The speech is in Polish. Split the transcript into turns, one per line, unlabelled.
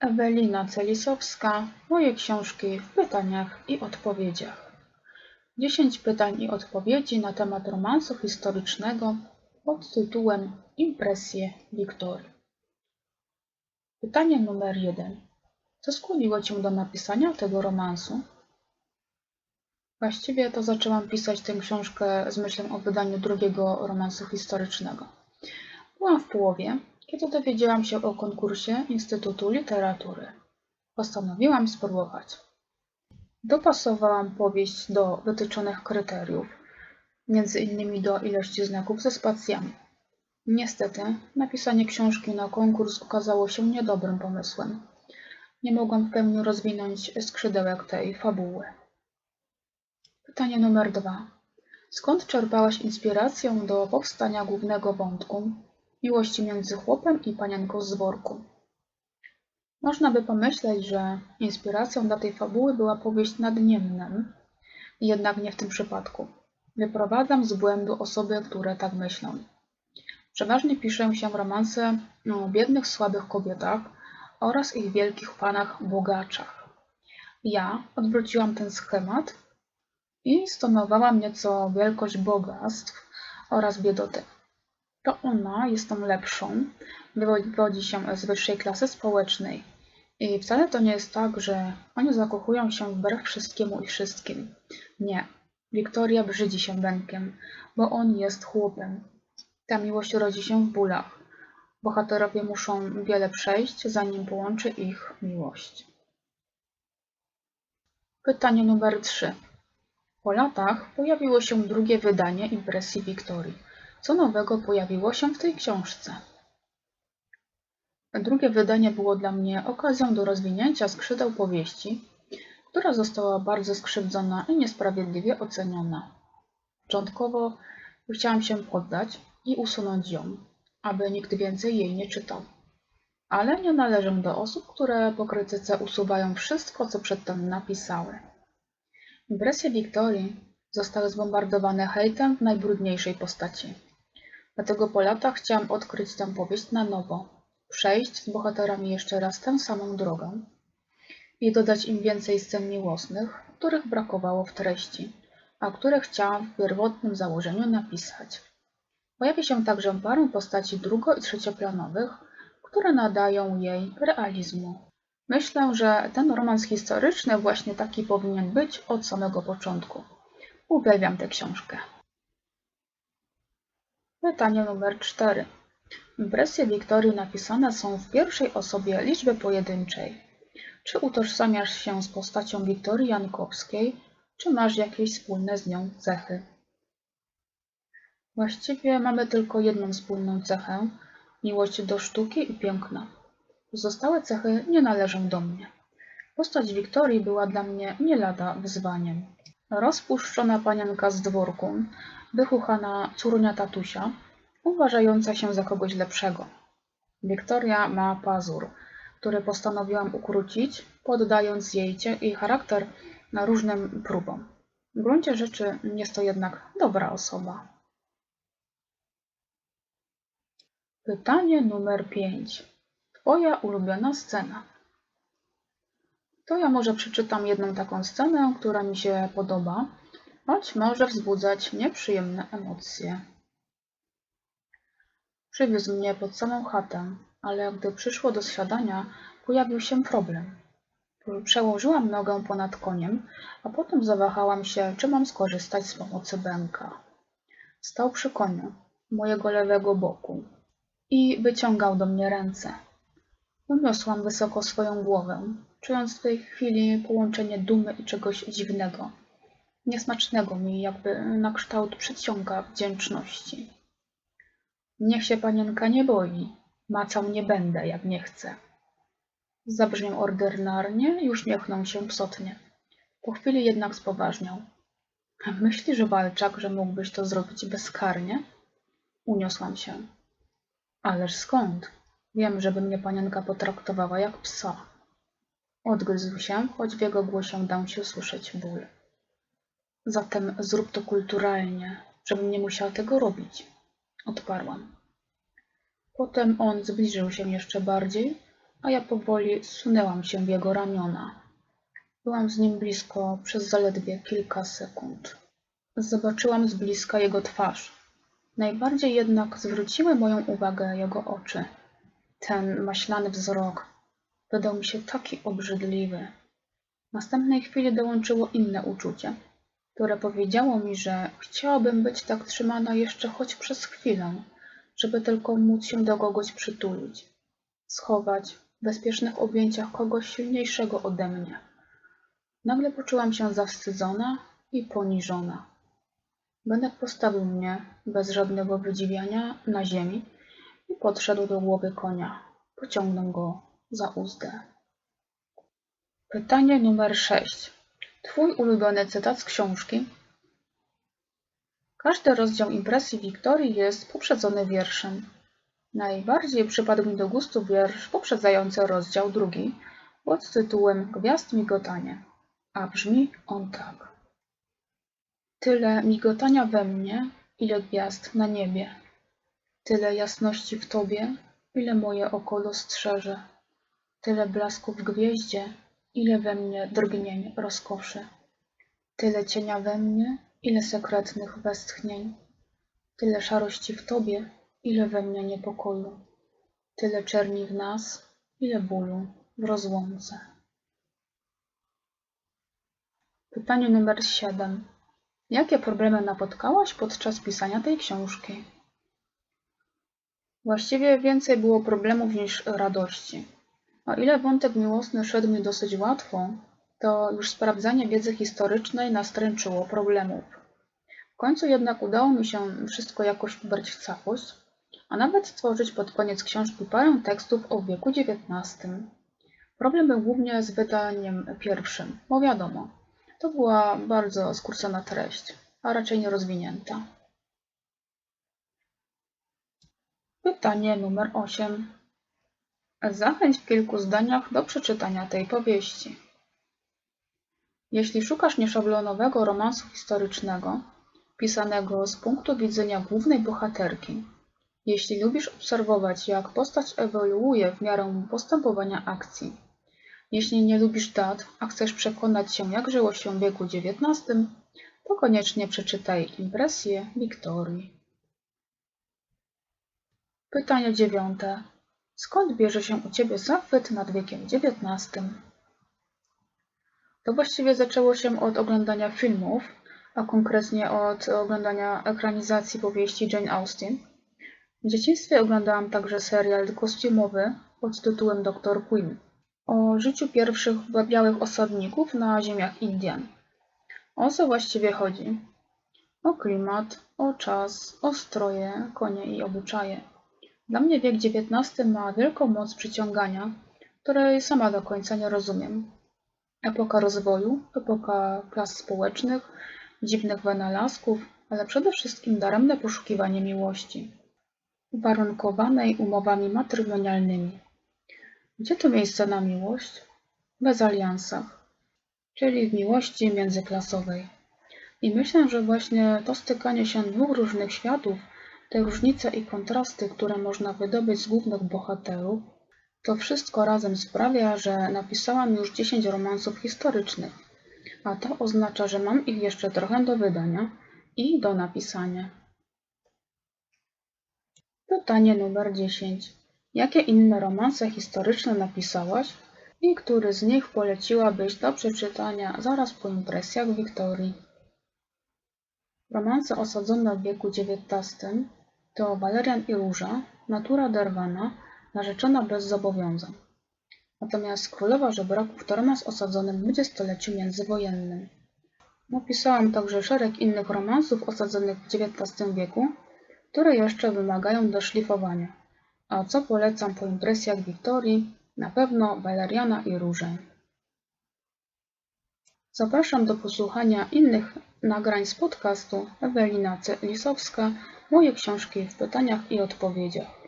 Ewelina Celisowska, moje książki w pytaniach i odpowiedziach. 10 pytań i odpowiedzi na temat romansu historycznego pod tytułem Impresje Wiktorii. Pytanie numer 1. Co skłoniło Cię do napisania tego romansu? Właściwie to zaczęłam pisać tę książkę z myślą o wydaniu drugiego romansu historycznego. Byłam w połowie, kiedy dowiedziałam się o konkursie Instytutu Literatury. Postanowiłam spróbować. Dopasowałam powieść do wytyczonych kryteriów, między innymi do ilości znaków ze spacjami. Niestety, napisanie książki na konkurs okazało się niedobrym pomysłem. Nie mogłam w pełni rozwinąć skrzydełek tej fabuły. Pytanie numer dwa. Skąd czerpałaś inspirację do powstania głównego wątku miłości między chłopem i panienką z worku? Można by pomyśleć, że inspiracją dla tej fabuły była powieść nad Niemnem, jednak nie w tym przypadku. Wyprowadzam z błędu osoby, które tak myślą. Przeważnie piszę się romanse o biednych, słabych kobietach oraz ich wielkich panach bogaczach. Ja odwróciłam ten schemat i stonowałam nieco wielkość bogactw oraz biedotę. To ona jest tą lepszą, wywodzi się z wyższej klasy społecznej. I wcale to nie jest tak, że oni zakochują się wbrew wszystkiemu i wszystkim. Nie. Wiktoria brzydzi się Benkiem, bo on jest chłopem. Ta miłość rodzi się w bólach. Bohaterowie muszą wiele przejść, zanim połączy ich miłość. Pytanie numer 3. Po latach pojawiło się drugie wydanie Impresji Wiktorii. Co nowego pojawiło się w tej książce? Drugie wydanie było dla mnie okazją do rozwinięcia skrzydeł powieści, która została bardzo skrzywdzona i niesprawiedliwie oceniona. Początkowo chciałam się poddać i usunąć ją, aby nikt więcej jej nie czytał. Ale nie należę do osób, które po krytyce usuwają wszystko, co przedtem napisały. Impresje Wiktorii zostały zbombardowane hejtem w najbrudniejszej postaci. Dlatego po latach chciałam odkryć tę powieść na nowo, przejść z bohaterami jeszcze raz tę samą drogę i dodać im więcej scen miłosnych, których brakowało w treści, a które chciałam w pierwotnym założeniu napisać. Pojawi się także parę postaci drugo- i trzecioplanowych, które nadają jej realizmu. Myślę, że ten romans historyczny właśnie taki powinien być od samego początku. Uwielbiam tę książkę. Pytanie numer 4. Impresje Wiktorii napisane są w pierwszej osobie liczby pojedynczej. Czy utożsamiasz się z postacią Wiktorii Jankowskiej, czy masz jakieś wspólne z nią cechy? Właściwie mamy tylko jedną wspólną cechę miłość do sztuki i piękna. Pozostałe cechy nie należą do mnie. Postać Wiktorii była dla mnie nie lada wyzwaniem. Rozpuszczona panienka z dworku, wychuchana córnia tatusia, uważająca się za kogoś lepszego. Wiktoria ma pazur, który postanowiłam ukrócić, poddając jej, jej charakter na różnym próbom. W gruncie rzeczy jest to jednak dobra osoba. Pytanie numer 5. Twoja ulubiona scena. To ja może przeczytam jedną taką scenę, która mi się podoba, choć może wzbudzać nieprzyjemne emocje. Przywiózł mnie pod samą chatę, ale gdy przyszło do zsiadania, pojawił się problem. Przełożyłam nogę ponad koniem, a potem zawahałam się, czy mam skorzystać z pomocy bęka. Stał przy koniu, mojego lewego boku, i wyciągał do mnie ręce. Uniosłam wysoko swoją głowę, czując w tej chwili połączenie dumy i czegoś dziwnego, niesmacznego mi, jakby na kształt przedsionka wdzięczności. Niech się panienka nie boi, macał nie będę, jak nie chce. Zabrzmiał ordynarnie i uśmiechnął się psotnie. Po chwili jednak spoważniał. Myślisz, Walczak, że mógłbyś to zrobić bezkarnie? Uniosłam się. Ależ skąd? Wiem, żeby mnie panienka potraktowała jak psa. Odgryzł się, choć w jego głosie dał się słyszeć ból. Zatem zrób to kulturalnie, żebym nie musiał tego robić. Odparłam. Potem on zbliżył się jeszcze bardziej, a ja powoli zsunęłam się w jego ramiona. Byłam z nim blisko przez zaledwie kilka sekund. Zobaczyłam z bliska jego twarz. Najbardziej jednak zwróciły moją uwagę jego oczy. Ten maślany wzrok wydał mi się taki obrzydliwy. W następnej chwili dołączyło inne uczucie, które powiedziało mi, że chciałabym być tak trzymana jeszcze choć przez chwilę, żeby tylko móc się do kogoś przytulić, schować w bezpiecznych objęciach kogoś silniejszego ode mnie. Nagle poczułam się zawstydzona i poniżona. Benek postawił mnie, bez żadnego wydziwiania, na ziemi i podszedł do głowy konia. Pociągnął go za uzdę. Pytanie numer 6. Twój ulubiony cytat z książki? Każdy rozdział impresji Wiktorii jest poprzedzony wierszem. Najbardziej przypadł mi do gustu wiersz poprzedzający rozdział drugi pod tytułem Gwiazd migotanie, a brzmi on tak. Tyle migotania we mnie, ile gwiazd na niebie. Tyle jasności w Tobie, ile moje oko dostrzeże. Tyle blasku w gwieździe, ile we mnie drgnień rozkoszy. Tyle cienia we mnie, ile sekretnych westchnień. Tyle szarości w Tobie, ile we mnie niepokoju. Tyle czerni w nas, ile bólu w rozłące. Pytanie numer 7. Jakie problemy napotkałaś podczas pisania tej książki? Właściwie więcej było problemów niż radości. O ile wątek miłosny szedł mi dosyć łatwo, to już sprawdzanie wiedzy historycznej nastręczyło problemów. W końcu jednak udało mi się wszystko jakoś ubrać w całość, a nawet stworzyć pod koniec książki parę tekstów o wieku XIX. Problem był głównie z wydaniem pierwszym, bo wiadomo, to była bardzo skrócona treść, a raczej nierozwinięta. Pytanie numer 8. Zachęć w kilku zdaniach do przeczytania tej powieści. Jeśli szukasz nieszablonowego romansu historycznego, pisanego z punktu widzenia głównej bohaterki, jeśli lubisz obserwować, jak postać ewoluuje w miarę postępowania akcji, jeśli nie lubisz dat, a chcesz przekonać się, jak żyło się w wieku XIX, to koniecznie przeczytaj Impresję Wiktorii. Pytanie dziewiąte. Skąd bierze się u Ciebie zachwyt nad wiekiem XIX? To właściwie zaczęło się od oglądania filmów, a konkretnie od oglądania ekranizacji powieści Jane Austen. W dzieciństwie oglądałam także serial kostiumowy pod tytułem Dr. Queen o życiu pierwszych białych osadników na ziemiach Indian. O co właściwie chodzi? O klimat, o czas, o stroje, konie i obyczaje. Dla mnie wiek XIX ma wielką moc przyciągania, której sama do końca nie rozumiem. Epoka rozwoju, epoka klas społecznych, dziwnych wynalazków, ale przede wszystkim daremne poszukiwanie miłości, uwarunkowanej umowami matrymonialnymi. Gdzie to miejsce na miłość? Bez aliansach, czyli w miłości międzyklasowej. I myślę, że właśnie to stykanie się dwóch różnych światów, te różnice i kontrasty, które można wydobyć z głównych bohaterów, to wszystko razem sprawia, że napisałam już 10 romansów historycznych, a to oznacza, że mam ich jeszcze trochę do wydania i do napisania. Pytanie numer 10. Jakie inne romanse historyczne napisałaś i który z nich poleciłabyś do przeczytania zaraz po impresjach Wiktorii? Romanse osadzone w wieku XIX to Walerian i Róża, Natura derwana, Narzeczona bez zobowiązań. Natomiast Królowa Żebraków to romans osadzony w dwudziestoleciu międzywojennym. Napisałam także szereg innych romansów osadzonych w XIX wieku, które jeszcze wymagają doszlifowania. A co polecam po impresjach Wiktorii? Na pewno Waleriana i Różę. Zapraszam do posłuchania innych nagrań z podcastu Ewelina Lisowska, moje książki w pytaniach i odpowiedziach.